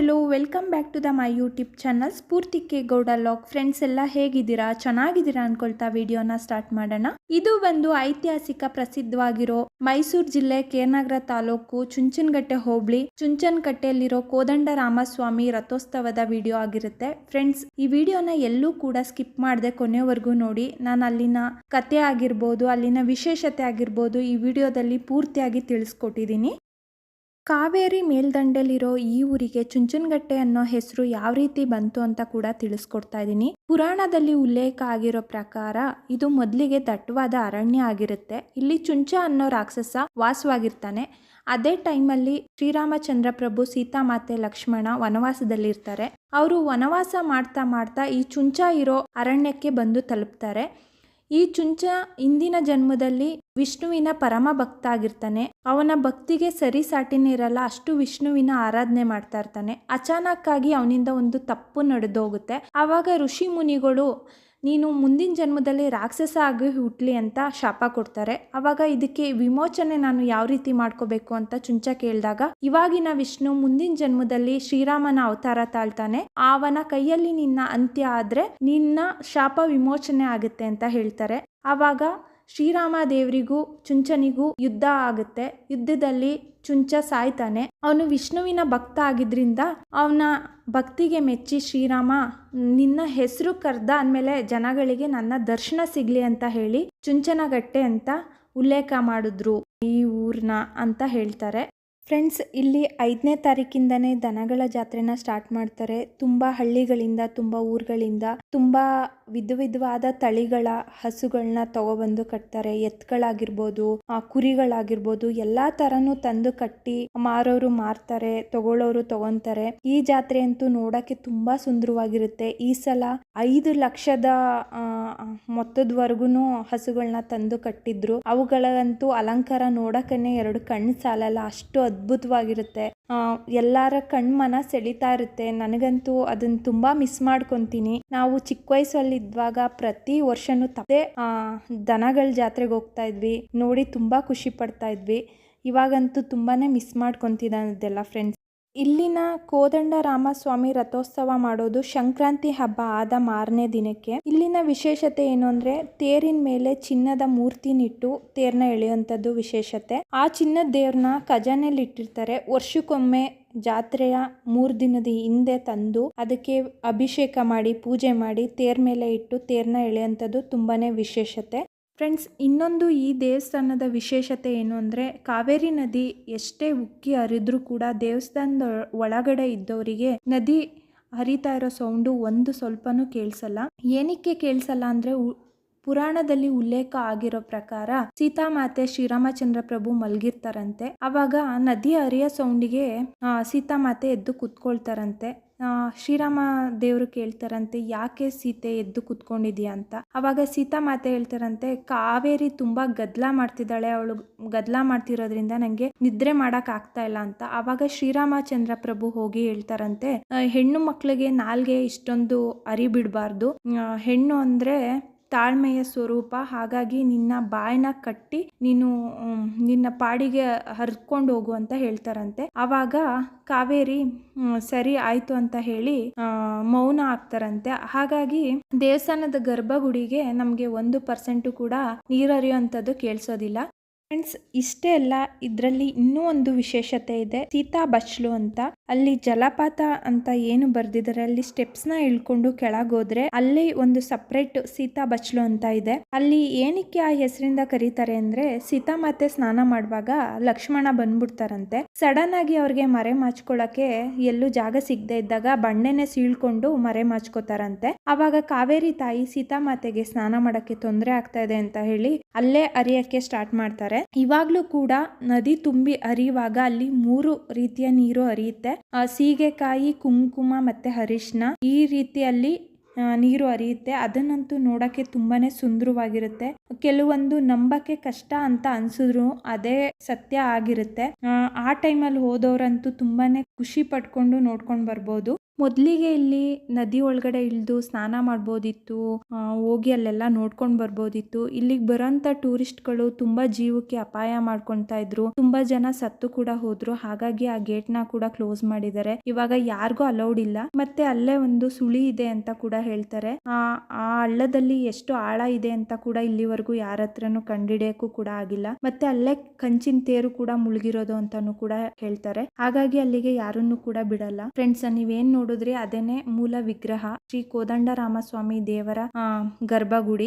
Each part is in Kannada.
Hello welcome back to the my YouTube channel Spoorthi Gowda lock friends ಎಲ್ಲ ಹೇಗಿದ್ದೀರಾ? ಚೆನ್ನಾಗಿದ್ದೀರಾ ಅನ್ಕೊಳ್ತಾ ವಿಡಿಯೋನ ಸ್ಟಾರ್ಟ್ ಮಾಡೋಣ. ಇದು ಒಂದು ಐತಿಹಾಸಿಕ ಪ್ರಸಿದ್ಧವಾಗಿರೋ ಮೈಸೂರು ಜಿಲ್ಲೆ ಕೇರ್ನಗರ ತಾಲೂಕು ಚುಂಚನಗಟ್ಟೆ ಹೋಬಳಿ. ಚುಂಚನಕಟ್ಟೆಯಲ್ಲಿರೋ ಕೋದಂಡ ರಾಮಸ್ವಾಮಿ ರಥೋತ್ಸವದ ವಿಡಿಯೋ ಆಗಿರುತ್ತೆ. ಫ್ರೆಂಡ್ಸ್ ಈ ವಿಡಿಯೋನ ಎಲ್ಲೂ ಕೂಡ ಸ್ಕಿಪ್ ಮಾಡದೆ ಕೊನೆವರೆಗೂ ನೋಡಿ. ನಾನು ಅಲ್ಲಿನ ಕತೆ ಆಗಿರ್ಬೋದು, ಅಲ್ಲಿನ ವಿಶೇಷತೆ ಆಗಿರ್ಬೋದು ಈ ವಿಡಿಯೋದಲ್ಲಿ ಪೂರ್ತಿಯಾಗಿ ತಿಳಿಸ್ಕೊಟ್ಟಿದ್ದೀನಿ. ಕಾವೇರಿ ಮೇಲ್ದಂಡೆಲಿರೋ ಈ ಊರಿಗೆ ಚುಂಚನಗಟ್ಟೆ ಅನ್ನೋ ಹೆಸರು ಯಾವ ರೀತಿ ಬಂತು ಅಂತ ಕೂಡ ತಿಳಿಸ್ಕೊಡ್ತಾ ಇದ್ದೀನಿ. ಪುರಾಣದಲ್ಲಿ ಉಲ್ಲೇಖ ಆಗಿರೋ ಪ್ರಕಾರ ಇದು ಮೊದಲಿಗೆ ದಟ್ಟವಾದ ಅರಣ್ಯ ಆಗಿರುತ್ತೆ. ಇಲ್ಲಿ ಚುಂಚ ಅನ್ನೋ ರಾಕ್ಷಸ ವಾಸವಾಗಿರ್ತಾನೆ. ಅದೇ ಟೈಮಲ್ಲಿ ಶ್ರೀರಾಮಚಂದ್ರ ಪ್ರಭು ಸೀತಾಮಾತೆ ಲಕ್ಷ್ಮಣ ವನವಾಸದಲ್ಲಿರ್ತಾರೆ. ಅವರು ವನವಾಸ ಮಾಡ್ತಾ ಮಾಡ್ತಾ ಈ ಚುಂಚ ಇರೋ ಅರಣ್ಯಕ್ಕೆ ಬಂದು ತಲುಪ್ತಾರೆ. ಈ ಚುಂಚ ಇಂದಿನ ಜನ್ಮದಲ್ಲಿ ವಿಷ್ಣುವಿನ ಪರಮ ಭಕ್ತ ಆಗಿರ್ತಾನೆ ಅವನ ಭಕ್ತಿಗೆ ಸರಿ ಸಾಟಿನೇ ಇರಲ್ಲ ಅಷ್ಟು ವಿಷ್ಣುವಿನ ಆರಾಧನೆ ಮಾಡ್ತಾ ಇರ್ತಾನೆ. ಅಚಾನಕ್ಕಾಗಿ ಅವನಿಂದ ಒಂದು ತಪ್ಪು ನಡೆದೋಗುತ್ತೆ. ಆವಾಗ ಋಷಿ ಮುನಿಗಳು ನೀನು ಮುಂದಿನ ಜನ್ಮದಲ್ಲಿ ರಾಕ್ಷಸ ಆಗಿ ಹುಟ್ಲಿ ಅಂತ ಶಾಪ ಕೊಡ್ತಾರೆ. ಅವಾಗ ಇದಕ್ಕೆ ವಿಮೋಚನೆ ನಾನು ಯಾವ ರೀತಿ ಮಾಡ್ಕೋಬೇಕು ಅಂತ ಚುಂಚ ಕೇಳಿದಾಗ, ಇವಾಗಿನ ವಿಷ್ಣು ಮುಂದಿನ ಜನ್ಮದಲ್ಲಿ ಶ್ರೀರಾಮನ ಅವತಾರ ತಾಳ್ತಾನೆ. ಅವನ ಕೈಯಲ್ಲಿ ನಿನ್ನ ಅಂತ್ಯ ಆದ್ರೆ ನಿನ್ನ ಶಾಪ ವಿಮೋಚನೆ ಆಗುತ್ತೆ ಅಂತ ಹೇಳ್ತಾರೆ. ಆವಾಗ ಶ್ರೀರಾಮ ದೇವರಿಗೂ, ಚುಂಚನಿಗೂ ಯುದ್ಧ ಆಗುತ್ತೆ. ಯುದ್ಧದಲ್ಲಿ ಚುಂಚ ಸಾಯ್ತಾನೆ. ಅವನು ವಿಷ್ಣುವಿನ ಭಕ್ತ ಆಗಿದ್ರಿಂದ ಅವನ ಭಕ್ತಿಗೆ ಮೆಚ್ಚಿ ಶ್ರೀರಾಮ, ನಿನ್ನ ಹೆಸರು ಕರ್ದ ಅಂದಮೇಲೆ ಜನಗಳಿಗೆ ನನ್ನ ದರ್ಶನ ಸಿಗಲಿ ಅಂತ ಹೇಳಿ ಚುಂಚನಗಟ್ಟೆ ಅಂತ ಉಲ್ಲೇಖ ಮಾಡಿದ್ರು ಈ ಊರ್ನ ಅಂತ ಹೇಳ್ತಾರೆ. ಫ್ರೆಂಡ್ಸ್, ಇಲ್ಲಿ ಐದನೇ ತಾರೀಕಿಂದನೇ ದನಗಳ ಜಾತ್ರೆನ ಸ್ಟಾರ್ಟ್ ಮಾಡ್ತಾರೆ. ತುಂಬ ಹಳ್ಳಿಗಳಿಂದ, ತುಂಬ ಊರುಗಳಿಂದ. ತುಂಬ ವಿಧ ವಿಧವಾದ ತಳಿಗಳ ಹಸುಗಳನ್ನ ತಗೊಬಂದು ಕಟ್ತಾರೆ. ಎತ್ಗಳಾಗಿರ್ಬೋದು ಆ ಕುರಿಗಳಾಗಿರ್ಬೋದು, ಎಲ್ಲಾ ತರನು ತಂದು ಕಟ್ಟಿ ಮಾರೋರು ಮಾರ್ತಾರೆ, ತಗೊಳ್ಳೋರು ತಗೊಂತಾರೆ. ಈ ಜಾತ್ರೆ ಅಂತೂ ನೋಡಕ್ಕೆ ತುಂಬಾ ಸುಂದರವಾಗಿರುತ್ತೆ. ಈ ಸಲ ಐದು ಲಕ್ಷದ ಮೊತ್ತದವರೆಗೂ ಹಸುಗಳನ್ನ ತಂದು ಕಟ್ಟಿದ್ರು. ಅವುಗಳಂತೂ ಅಲಂಕಾರ ನೋಡಕ್ಕನೆ ಎರಡು ಕಣ್ಣು ಸಾಲಲ್ಲ, ಅಷ್ಟು ಅದ್ಭುತವಾಗಿರುತ್ತೆ. ಎಲ್ಲರ ಕಣ್ಮನ ಸೆಳಿತಾ ಇರುತ್ತೆ. ನನಗಂತೂ ಅದನ್ನ ತುಂಬಾ ಮಿಸ್ ಮಾಡ್ಕೊತೀನಿ. ನಾವು ಚಿಕ್ಕ ವಯಸ್ಸಲ್ಲಿ ಇದ್ವಾಗ ಪ್ರತಿ ವರ್ಷನೂ ತಪ್ಪದೆ ದನಗಳ ಜಾತ್ರೆಗೆ ಹೋಗ್ತಾ ಇದ್ವಿ. ನೋಡಿ ತುಂಬಾ ಖುಷಿ ಪಡ್ತಾ ಇದ್ವಿ. ಇವಾಗಂತೂ ತುಂಬಾನೇ ಮಿಸ್ ಮಾಡ್ಕೊತಿದ್ದೆಲ್ಲ ಫ್ರೆಂಡ್ಸ್ ಇಲ್ಲಿನ ಕೋದಂಡ ರಾಮಸ್ವಾಮಿ ರಥೋತ್ಸವ ಮಾಡೋದು ಸಂಕ್ರಾಂತಿ ಹಬ್ಬ ಆದ ಮಾರನೇ ದಿನಕ್ಕೆ. ಇಲ್ಲಿನ ವಿಶೇಷತೆ ಏನು ಅಂದ್ರೆ, ತೇರಿನ ಮೇಲೆ ಚಿನ್ನದ ಮೂರ್ತಿನಿಟ್ಟು ತೇರ್ನ ಎಳೆಯುವಂಥದ್ದು ವಿಶೇಷತೆ. ಆ ಚಿನ್ನದ ದೇವ್ರನ್ನ ಖಜಾನೆಯಲ್ಲಿ ಇಟ್ಟಿರ್ತಾರೆ ವರ್ಷಕ್ಕೊಮ್ಮೆ ಜಾತ್ರೆಯ ಮೂರು ದಿನದ ಹಿಂದೆ ತಂದು ಅದಕ್ಕೆ ಅಭಿಷೇಕ ಮಾಡಿ, ಪೂಜೆ ಮಾಡಿ, ತೇರ್ ಮೇಲೆ ಇಟ್ಟು ತೇರ್ನ ಎಳೆಯುವಂಥದ್ದು ತುಂಬಾನೇ ವಿಶೇಷತೆ. ಫ್ರೆಂಡ್ಸ್, ಇನ್ನೊಂದು ಈ ದೇವಸ್ಥಾನದ ವಿಶೇಷತೆ ಏನು ಅಂದರೆ, ಕಾವೇರಿ ನದಿ ಎಷ್ಟೇ ಉಕ್ಕಿ ಹರಿದ್ರೂ ಕೂಡ ದೇವಸ್ಥಾನದ ಒಳಗಡೆ ಇದ್ದವರಿಗೆ ನದಿ ಹರಿತಾ ಇರೋ ಸೌಂಡು ಒಂದು ಸ್ವಲ್ಪನೂ ಕೇಳಿಸಲ್ಲ. ಏನಕ್ಕೆ ಕೇಳಿಸಲ್ಲ ಅಂದರೆ ಪುರಾಣದಲ್ಲಿ ಉಲ್ಲೇಖ ಆಗಿರೋ ಪ್ರಕಾರ ಸೀತಾಮಾತೆ ಶ್ರೀರಾಮಚಂದ್ರ ಪ್ರಭು ಮಲ್ಗಿರ್ತಾರಂತೆ. ಅವಾಗ ನದಿ ಹರಿಯ ಸೌಂಡಿಗೆ ಸೀತಾಮಾತೆ ಎದ್ದು ಕುತ್ಕೊಳ್ತಾರಂತೆ. ಶ್ರೀರಾಮ ದೇವರು ಕೇಳ್ತಾರಂತೆ, ಯಾಕೆ ಸೀತೆ ಎದ್ದು ಕುತ್ಕೊಂಡಿದ್ಯಾ? ಅಂತ. ಅವಾಗ ಸೀತಾ ಮಾತೆ ಹೇಳ್ತಾರಂತೆ, ಕಾವೇರಿ ತುಂಬಾ ಗದ್ಲ ಮಾಡ್ತಿದ್ದಾಳೆ. ಅವಳು ಗದ್ಲ ಮಾಡ್ತಿರೋದ್ರಿಂದ ನಂಗೆ ನಿದ್ರೆ ಮಾಡಕ್ ಇಲ್ಲ. ಅಂತ. ಅವಾಗ ಶ್ರೀರಾಮಚಂದ್ರ ಪ್ರಭು ಹೋಗಿ ಹೇಳ್ತಾರಂತೆ ಹೆಣ್ಣು ಮಕ್ಕಳಿಗೆ ನಾಲ್ಗೆ ಇಷ್ಟೊಂದು ಅರಿ ಬಿಡಬಾರ್ದು ಹೆಣ್ಣು ಅಂದ್ರೆ ತಾಳ್ಮೆಯ ಸ್ವರೂಪ, ಹಾಗಾಗಿ ನಿನ್ನ ಬಾಯನ್ನ ಕಟ್ಟಿ ನೀನು ನಿನ್ನ ಪಾಡಿಗೆ ಹರ್ಕೊಂಡು ಹೋಗು ಅಂತ ಹೇಳ್ತಾರಂತೆ. ಆವಾಗ ಕಾವೇರಿ ಸರಿ ಆಯ್ತು ಅಂತ ಹೇಳಿ ಮೌನ ಆಗ್ತಾರಂತೆ ಹಾಗಾಗಿ ದೇವಸ್ಥಾನದ ಗರ್ಭಗುಡಿಗೆ ನಮಗೆ ಒಂದು ಪರ್ಸೆಂಟು ಕೂಡ ನೀರು ಹರಿಯುವಂಥದ್ದು ಕೇಳಿಸೋದಿಲ್ಲ. ಫ್ರೆಂಡ್ಸ್ ಇಷ್ಟೇ ಅಲ್ಲ, ಇದರಲ್ಲಿ ಇನ್ನೂ ಒಂದು ವಿಶೇಷತೆ ಇದೆ. ಸೀತಾ ಬಚ್ಲು ಅಂತ. ಅಲ್ಲಿ ಜಲಪಾತ ಅಂತ ಏನು ಬರ್ದಿದ್ದಾರೆ, ಅಲ್ಲಿ ಸ್ಟೆಪ್ಸ್ನ ಇಳ್ಕೊಂಡು ಕೆಳಗೋದ್ರೆ ಅಲ್ಲಿ ಒಂದು ಸಪ್ರೇಟ್ ಸೀತಾ ಬಚ್ಲು ಅಂತ ಇದೆ. ಅಲ್ಲಿ ಏನಕ್ಕೆ ಆ ಹೆಸರಿಂದ ಕರೀತಾರೆ ಅಂದ್ರೆ, ಸೀತಾ ಮಾತೆ ಸ್ನಾನ ಮಾಡುವಾಗ ಲಕ್ಷ್ಮಣ ಬಂದ್ಬಿಡ್ತಾರಂತೆ. ಸಡನ್ ಆಗಿ ಅವ್ರಿಗೆ ಮರೆ ಮಾಚ್ಕೊಳಕ್ಕೆ ಎಲ್ಲೂ ಜಾಗ ಸಿಗದೆ ಇದ್ದಾಗ ಬಣ್ಣೆನೆ ಸೀಳ್ಕೊಂಡು ಮರೆ ಮಾಚ್ಕೋತಾರಂತೆ. ಅವಾಗ ಕಾವೇರಿ ತಾಯಿ ಸೀತಾ ಮಾತೆಗೆ ಸ್ನಾನ ಮಾಡಕ್ಕೆ ತೊಂದರೆ ಆಗ್ತಾ ಇದೆ ಅಂತ ಹೇಳಿ ಅಲ್ಲೇ ಅರಿಯಕ್ಕೆ ಸ್ಟಾರ್ಟ್ ಮಾಡ್ತಾರೆ. ಇವಾಗ್ಲೂ ಕೂಡ ನದಿ ತುಂಬಿ ಹರಿಯುವಾಗ ಅಲ್ಲಿ ಮೂರು ರೀತಿಯ ನೀರು ಹರಿಯುತ್ತೆ. ಸೀಗೆಕಾಯಿ, ಕುಂಕುಮ ಮತ್ತೆ ಅರಿಶಿನ ಈ ರೀತಿಯಲ್ಲಿ ನೀರು ಹರಿಯುತ್ತೆ. ಅದನ್ನಂತೂ ನೋಡಕ್ಕೆ ತುಂಬಾನೇ ಸುಂದರವಾಗಿರುತ್ತೆ. ಕೆಲವೊಂದು ನಂಬಕ್ಕೆ ಕಷ್ಟ ಅಂತ ಅನ್ಸಿದ್ರು ಅದೇ ಸತ್ಯ ಆಗಿರುತ್ತೆ. ಆ ಟೈಮಲ್ಲಿ ಹೋದವರಂತೂ ತುಂಬಾನೇ ಖುಷಿ ಪಟ್ಕೊಂಡು ನೋಡ್ಕೊಂಡು ಬರ್ಬೋದು. ಮೊದಲಿಗೆ ಇಲ್ಲಿ ನದಿ ಒಳಗಡೆ ಇಳಿದು ಸ್ನಾನ ಮಾಡ್ಬೋದಿತ್ತು ಹೋಗಿ ಅಲ್ಲೆಲ್ಲ ನೋಡ್ಕೊಂಡು ಬರ್ಬೋದಿತ್ತು. ಇಲ್ಲಿಗೆ ಬರೋಂಥ ಟೂರಿಸ್ಟ್ಗಳು ತುಂಬಾ ಜೀವಕ್ಕೆ ಅಪಾಯ ಮಾಡ್ಕೊಳ್ತಾ ಇದ್ರು. ತುಂಬಾ ಜನ ಸತ್ತು ಕೂಡ ಹೋದ್ರು. ಹಾಗಾಗಿ ಆ ಗೇಟ್ನ ಕೂಡ ಕ್ಲೋಸ್ ಮಾಡಿದ್ದಾರೆ. ಇವಾಗ ಯಾರಿಗೂ ಅಲೌಡ್ ಇಲ್ಲ. ಮತ್ತೆ ಅಲ್ಲೇ ಒಂದು ಸುಳಿ ಇದೆ ಅಂತ ಕೂಡ ಹೇಳ್ತಾರೆ. ಆ ಆ ಹಳ್ಳದಲ್ಲಿ ಎಷ್ಟು ಆಳ ಇದೆ ಅಂತ ಕೂಡ ಇಲ್ಲಿವರೆಗೂ ಯಾರ ಹತ್ರನೂ ಕಂಡಿಡಿಯಕ್ಕೂ ಕೂಡ ಆಗಿಲ್ಲ. ಮತ್ತೆ ಅಲ್ಲೇ ಕಂಚಿನ ತೇರು ಕೂಡ ಮುಳುಗಿರೋದು ಅಂತಾನು ಕೂಡ ಹೇಳ್ತಾರೆ. ಹಾಗಾಗಿ ಅಲ್ಲಿಗೆ ಯಾರನ್ನು ಕೂಡ ಬಿಡಲ್ಲ. ಫ್ರೆಂಡ್ಸ್ ನೀವೇನ್ ನೋಡಿದ್ರಿ ಅದೇನೆ ಮೂಲ ವಿಗ್ರಹ ಶ್ರೀ ಕೋದಂಡರಾಮ ಸ್ವಾಮಿ ದೇವರ ಗರ್ಭಗುಡಿ.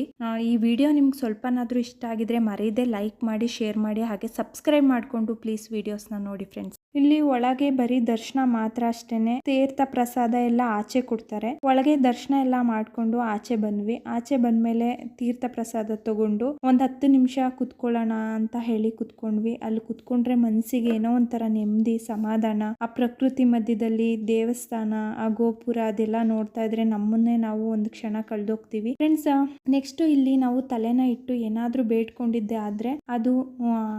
ಈ ವಿಡಿಯೋ ನಿಮ್ಗೆ ಸ್ವಲ್ಪನಾದರೂ ಇಷ್ಟ ಆಗಿದ್ರೆ ಮರೆಯದೆ ಲೈಕ್ ಮಾಡಿ, ಶೇರ್ ಮಾಡಿ, ಹಾಗೆ ಸಬ್ಸ್ಕ್ರೈಬ್ ಮಾಡ್ಕೊಂಡು ಪ್ಲೀಸ್ ವಿಡಿಯೋಸ್ನ ನೋಡಿ ಫ್ರೆಂಡ್ಸ್. ಇಲ್ಲಿ ಒಳಗೆ ಬರೀ ದರ್ಶನ ಮಾತ್ರ ಅಷ್ಟೇನೆ, ತೀರ್ಥ ಪ್ರಸಾದ ಎಲ್ಲ ಆಚೆ ಕೊಡ್ತಾರೆ. ಒಳಗೆ ದರ್ಶನ ಎಲ್ಲ ಮಾಡ್ಕೊಂಡು ಆಚೆ ಬಂದ್ವಿ. ಆಚೆ ಬಂದ್ಮೇಲೆ ತೀರ್ಥ ಪ್ರಸಾದ ತಗೊಂಡು ಒಂದ್ ಹತ್ತು ನಿಮಿಷ ಕುತ್ಕೊಳ್ಳೋಣ ಅಂತ ಹೇಳಿ ಕುತ್ಕೊಂಡ್ವಿ. ಅಲ್ಲಿ ಕುತ್ಕೊಂಡ್ರೆ ಮನ್ಸಿಗೆ ಏನೋ ಒಂಥರ ನೆಮ್ಮದಿ, ಸಮಾಧಾನ. ಆ ಪ್ರಕೃತಿ ಮಧ್ಯದಲ್ಲಿ ದೇವಸ್ಥಾನ, ಆ ಗೋಪುರ ಅದೆಲ್ಲ ನೋಡ್ತಾ ಇದ್ರೆ ನಮ್ಮನ್ನೇ ನಾವು ಒಂದು ಕ್ಷಣ ಕಳ್ದೋಗ್ತೀವಿ. ಫ್ರೆಂಡ್ಸ್ ನೆಕ್ಸ್ಟ್ ಇಲ್ಲಿ ನಾವು ತಲೆನ ಇಟ್ಟು ಏನಾದ್ರೂ ಬೇಡ್ಕೊಂಡಿದ್ದೆ ಆದ್ರೆ ಅದು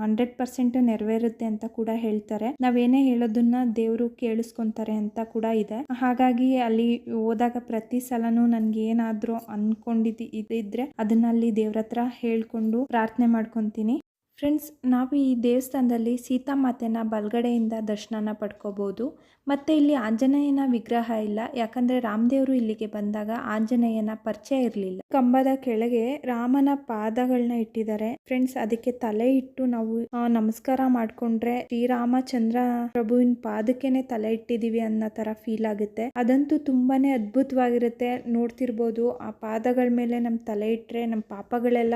ಹಂಡ್ರೆಡ್ ಪರ್ಸೆಂಟ್ ನೆರವೇರುತ್ತೆ ಅಂತ ಕೂಡ ಹೇಳ್ತಾರೆ. ನಾವೇನೇ ಹೇಳೋದನ್ನ ದೇವರು ಕೇಳಿಸ್ಕೊಂತಾರೆ ಅಂತ ಕೂಡ ಇದೆ. ಹಾಗಾಗಿ ಅಲ್ಲಿ ಹೋದಾಗ ಪ್ರತಿ ಸಲನೂ ನನ್ಗೆ ಏನಾದ್ರೂ ಅನ್ಕೊಂಡಿದ್ದು ಇದ್ರೆ ಅದನ್ನ ಅಲ್ಲಿ ದೇವ್ರ ಹತ್ರ ಹೇಳ್ಕೊಂಡು ಪ್ರಾರ್ಥನೆ ಮಾಡ್ಕೊಂತೀನಿ. ಫ್ರೆಂಡ್ಸ್, ನಾವು ಈ ದೇವಸ್ಥಾನದಲ್ಲಿ ಸೀತಾಮಾತೆನ ಬಲಗಡೆಯಿಂದ ದರ್ಶನನ ಪಡ್ಕೋಬೋದು. ಮತ್ತೆ ಇಲ್ಲಿ ಆಂಜನೇಯನ ವಿಗ್ರಹ ಇಲ್ಲ. ಯಾಕಂದ್ರೆ ರಾಮದೇವರು ಇಲ್ಲಿಗೆ ಬಂದಾಗ ಆಂಜನೇಯನ ಪರಿಚಯ ಇರಲಿಲ್ಲ. ಕಂಬದ ಕೆಳಗೆ ರಾಮನ ಪಾದಗಳನ್ನ ಇಟ್ಟಿದ್ದಾರೆ. ಫ್ರೆಂಡ್ಸ್, ಅದಕ್ಕೆ ತಲೆ ಇಟ್ಟು ನಾವು ನಮಸ್ಕಾರ ಮಾಡ್ಕೊಂಡ್ರೆ ಶ್ರೀರಾಮಚಂದ್ರ ಪ್ರಭುವಿನ ಪಾದಕ್ಕೆನೆ ತಲೆ ಇಟ್ಟಿದೀವಿ ಅನ್ನೋ ತರ ಫೀಲ್ ಆಗುತ್ತೆ. ಅದಂತೂ ತುಂಬಾನೇ ಅದ್ಭುತವಾಗಿರುತ್ತೆ. ನೋಡ್ತಿರ್ಬೋದು, ಆ ಪಾದಗಳ ಮೇಲೆ ನಮ್ ತಲೆ ಇಟ್ರೆ ನಮ್ಮ ಪಾಪಗಳೆಲ್ಲ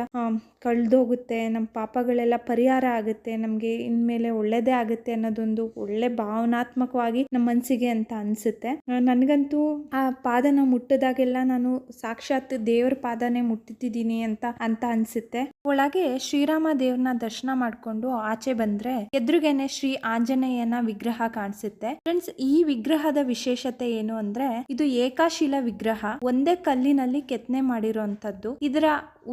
ಕಳ್ದೋಗುತ್ತೆ. ನಮ್ಮ ಪಾಪಗಳೆಲ್ಲ ಪರಿಹಾರ ಆಗುತ್ತೆ, ನಮಗೆ ಇನ್ಮೇಲೆ ಒಳ್ಳೇದೇ ಆಗುತ್ತೆ ಅನ್ನೋದೊಂದು ಒಳ್ಳೆ ಭಾವನಾತ್ಮಕವಾಗಿ ನಮ್ಮ ಮನಸ್ಸಿಗೆ ಅಂತ ಅನ್ಸುತ್ತೆ. ನನಗಂತೂ ಆ ಪಾದನ ಮುಟ್ಟದಾಗೆಲ್ಲ ನಾನು ಸಾಕ್ಷಾತ್ ದೇವರ ಪಾದನೇ ಮುಟ್ಟಿದ್ದೀನಿ ಅಂತ ಅಂತ ಅನ್ಸುತ್ತೆ. ಒಳಗೆ ಶ್ರೀರಾಮ ದೇವ್ರನ್ನ ದರ್ಶನ ಮಾಡ್ಕೊಂಡು ಆಚೆ ಬಂದ್ರೆ ಎದುರುಗೇನೆ ಶ್ರೀ ಆಂಜನೇಯನ ವಿಗ್ರಹ ಕಾಣಿಸುತ್ತೆ. ಫ್ರೆಂಡ್ಸ್, ಈ ವಿಗ್ರಹದ ವಿಶೇಷತೆ ಏನು ಅಂದ್ರೆ ಇದು ಏಕಾಶೀಲ ವಿಗ್ರಹ. ಒಂದೇ ಕಲ್ಲಿನಲ್ಲಿ ಕೆತ್ತನೆ ಮಾಡಿರುವಂತದ್ದು ಇದರ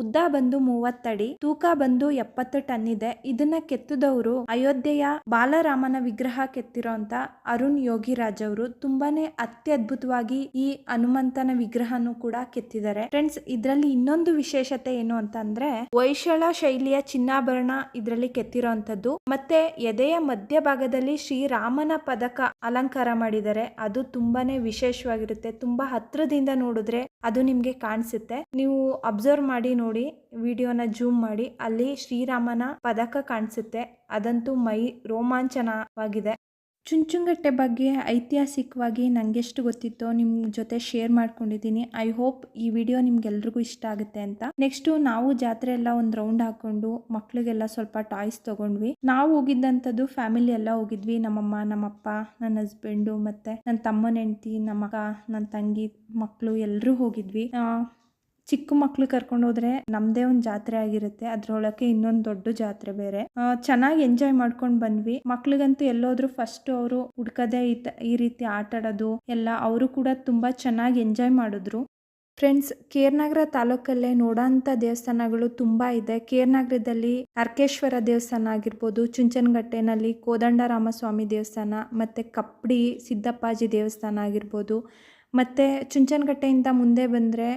ಉದ್ದ ಬಂದು ಮೂವತ್ತಡಿ, ತೂಕ ಬಂದು ಎಪ್ಪತ್ತು ಟನ್ ಇದೆ ಇದನ್ನ ಕೆತ್ತಿದವರು ಅಯೋಧ್ಯೆಯ ಬಾಲರಾಮನ ವಿಗ್ರಹ ಕೆತ್ತಿರೋಂತ ಅರುಣ್ ಯೋಗಿರಾಜ್ ಅವರು ತುಂಬಾನೇ ಅತ್ಯದ್ಭುತವಾಗಿ ಈ ಹನುಮಂತನ ವಿಗ್ರಹನು ಕೂಡ ಕೆತ್ತಿದ್ದಾರೆ. ಫ್ರೆಂಡ್ಸ್, ಇದರಲ್ಲಿ ಇನ್ನೊಂದು ವಿಶೇಷತೆ ಏನು ಅಂತ ಅಂದ್ರೆ ವೈಶಳ ಶೈಲಿಯ ಚಿನ್ನಾಭರಣ ಇದರಲ್ಲಿ ಕೆತ್ತಿರೋಂಥದ್ದು ಮತ್ತೆ ಎದೆಯ ಮಧ್ಯಭಾಗದಲ್ಲಿ ಶ್ರೀರಾಮನ ಪದಕ ಅಲಂಕಾರ ಮಾಡಿದ್ದಾರೆ. ಅದು ತುಂಬಾನೇ ವಿಶೇಷವಾಗಿರುತ್ತೆ. ತುಂಬಾ ಹತ್ರದಿಂದ ನೋಡಿದ್ರೆ ಅದು ನಿಮ್ಗೆ ಕಾಣಿಸುತ್ತೆ. ನೀವು ಅಬ್ಸರ್ವ್ ಮಾಡಿ ನೋಡಿ, ವಿಡಿಯೋನ ಜೂಮ್ ಮಾಡಿ. ಅಲ್ಲಿ ಶ್ರೀರಾಮನ ಪದಕ ಕಾಣಿಸುತ್ತೆ. ಅದಂತೂ ಮೈ ರೋಮಾಂಚನವಾಗಿದೆ. ಚುಂಚುಂಗಟ್ಟೆ ಬಗ್ಗೆ ಐತಿಹಾಸಿಕವಾಗಿ ನನಗೆಷ್ಟು ಗೊತ್ತಿತ್ತೋ ನಿಮ್ಮ ಜೊತೆ ಶೇರ್ ಮಾಡ್ಕೊಂಡಿದ್ದೀನಿ ಐ ಹೋಪ್ ಈ ವಿಡಿಯೋ ನಿಮ್ಗೆಲ್ರಿಗೂ ಇಷ್ಟ ಆಗುತ್ತೆ ಅಂತ. ನೆಕ್ಸ್ಟು ನಾವು ಜಾತ್ರೆ ಎಲ್ಲ ಒಂದು ರೌಂಡ್ ಹಾಕೊಂಡು ಮಕ್ಳಿಗೆಲ್ಲ ಸ್ವಲ್ಪ ಟಾಯ್ಸ್ ತಗೊಂಡ್ವಿ. ನಾವು ಹೋಗಿದ್ದಂಥದ್ದು ಫ್ಯಾಮಿಲಿ ಎಲ್ಲ ಹೋಗಿದ್ವಿ. ನಮ್ಮಮ್ಮ, ನಮ್ಮಪ್ಪ ನನ್ನ ಹಸ್ಬೆಂಡು ಮತ್ತು ನನ್ನ ತಮ್ಮನ ಹೆಂಡತಿ ನಮ್ಮ ಅಕ್ಕ ನನ್ನ ತಂಗಿ ಮಕ್ಕಳು ಎಲ್ಲರೂ ಹೋಗಿದ್ವಿ. ಚಿಕ್ಕ ಮಕ್ಳು ಕರ್ಕೊಂಡು ಹೋದ್ರೆ ನಮ್ದೇ ಒಂದು ಜಾತ್ರೆ ಆಗಿರುತ್ತೆ. ಅದ್ರೊಳಗೆ ಇನ್ನೊಂದು ದೊಡ್ಡ ಜಾತ್ರೆ ಬೇರೆ. ಚೆನ್ನಾಗಿ ಎಂಜಾಯ್ ಮಾಡ್ಕೊಂಡು ಬಂದ್ವಿ. ಮಕ್ಳಿಗಂತೂ ಎಲ್ಲೋದ್ರು ಫಸ್ಟ್ ಅವರು ಹುಡ್ಕದೆ ಈ ರೀತಿ ಆಟ ಆಡೋದು, ಎಲ್ಲ ಅವರು ಕೂಡ ತುಂಬಾ ಚೆನ್ನಾಗಿ ಎಂಜಾಯ್ ಮಾಡಿದ್ರು. ಫ್ರೆಂಡ್ಸ್ ಕೇರ್ನಗರ ತಾಲೂಕಲ್ಲೇ ನೋಡೋಂಥ ದೇವಸ್ಥಾನಗಳು ತುಂಬ ಇದೆ. ಕೇರ್ನಗರದಲ್ಲಿ ಅರ್ಕೇಶ್ವರ ದೇವಸ್ಥಾನ ಆಗಿರ್ಬೋದು, ಚುಂಚನಗಟ್ಟೆನಲ್ಲಿ ಕೋದಂಡ ರಾಮಸ್ವಾಮಿ ದೇವಸ್ಥಾನ, ಮತ್ತು ಕಪ್ಪಡಿ ಸಿದ್ದಪ್ಪಾಜಿ ದೇವಸ್ಥಾನ ಆಗಿರ್ಬೋದು, ಮತ್ತು ಚುಂಚನಗಟ್ಟೆಯಿಂದ ಮುಂದೆ ಬಂದರೆ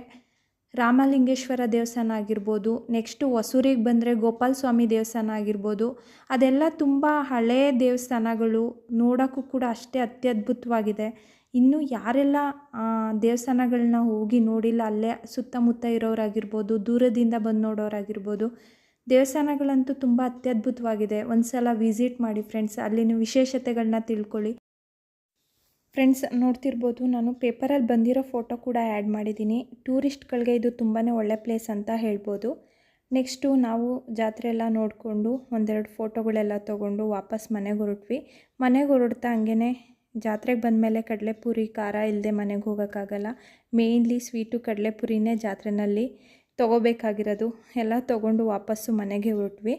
ರಾಮಲಿಂಗೇಶ್ವರ ದೇವಸ್ಥಾನ ಆಗಿರ್ಬೋದು ನೆಕ್ಸ್ಟು ಹೊಸೂರಿಗೆ ಬಂದರೆ ಗೋಪಾಲ ಸ್ವಾಮಿ ದೇವಸ್ಥಾನ ಆಗಿರ್ಬೋದು, ಅದೆಲ್ಲ ತುಂಬ ಹಳೆಯ ದೇವಸ್ಥಾನಗಳು ನೋಡೋಕ್ಕೂ ಕೂಡ ಅಷ್ಟೇ ಅತ್ಯದ್ಭುತವಾಗಿದೆ. ಇನ್ನು ಯಾರೆಲ್ಲ ದೇವಸ್ಥಾನಗಳನ್ನ ಹೋಗಿ ನೋಡಿಲ್ಲ, ಅಲ್ಲೇ ಸುತ್ತಮುತ್ತ ಇರೋರಾಗಿರ್ಬೋದು, ದೂರದಿಂದ ಬಂದು ನೋಡೋರಾಗಿರ್ಬೋದು, ದೇವಸ್ಥಾನಗಳಂತೂ ತುಂಬ ಅತ್ಯದ್ಭುತವಾಗಿದೆ. ಒಂದ್ಸಲ ವಿಸಿಟ್ ಮಾಡಿ ಫ್ರೆಂಡ್ಸ್ ಅಲ್ಲಿನ ವಿಶೇಷತೆಗಳನ್ನ ತಿಳ್ಕೊಳ್ಳಿ. ಫ್ರೆಂಡ್ಸ್ ನೋಡ್ತಿರ್ಬೋದು, ನಾನು ಪೇಪರಲ್ಲಿ ಬಂದಿರೋ ಫೋಟೋ ಕೂಡ ಆ್ಯಡ್ ಮಾಡಿದ್ದೀನಿ. ಟೂರಿಸ್ಟ್ಗಳಿಗೆ ಇದು ತುಂಬಾ ಒಳ್ಳೆ ಪ್ಲೇಸ್ ಅಂತ ಹೇಳ್ಬೋದು. ನೆಕ್ಸ್ಟು ನಾವು ಜಾತ್ರೆ ಎಲ್ಲ ನೋಡಿಕೊಂಡು ಒಂದೆರಡು ಫೋಟೋಗಳೆಲ್ಲ ತೊಗೊಂಡು ವಾಪಸ್ ಮನೆಗೆ ಹೊರಟ್ವಿ. ಮನೆಗೆ ಹೊರಡ್ತಾ ಹಂಗೇ ಜಾತ್ರೆಗೆ ಬಂದಮೇಲೆ ಕಡಲೆಪುರಿ, ಖಾರ ಇಲ್ಲದೆ ಮನೆಗೆ ಹೋಗೋಕ್ಕಾಗಲ್ಲ. ಮೇಯ್ನ್ಲಿ ಸ್ವೀಟು ಕಡಲೆಪುರಿನೇ ಜಾತ್ರೆನಲ್ಲಿ ತೊಗೋಬೇಕಾಗಿರೋದು. ಎಲ್ಲ ತೊಗೊಂಡು ವಾಪಸ್ಸು ಮನೆಗೆ ಹೊರಟ್ವಿ.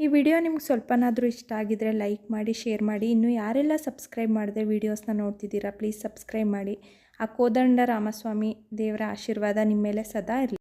ಈ ವಿಡಿಯೋ ನಿಮ್ಗೆ ಸ್ವಲ್ಪನಾದರೂ ಇಷ್ಟ ಆಗಿದ್ರೆ ಲೈಕ್ ಮಾಡಿ, ಶೇರ್ ಮಾಡಿ. ಇನ್ನು ಯಾರೆಲ್ಲ ಸಬ್ಸ್ಕ್ರೈಬ್ ಮಾಡದೆ ವೀಡಿಯೋಸ್ನ ನೋಡ್ತಿದ್ದೀರಾ, ಪ್ಲೀಸ್ ಸಬ್ಸ್ಕ್ರೈಬ್ ಮಾಡಿ. ಆ ಕೋದಂಡ ರಾಮಸ್ವಾಮಿ ದೇವರ ಆಶೀರ್ವಾದ ನಿಮ್ಮ ಮೇಲೆ ಸದಾ ಇರಲಿ.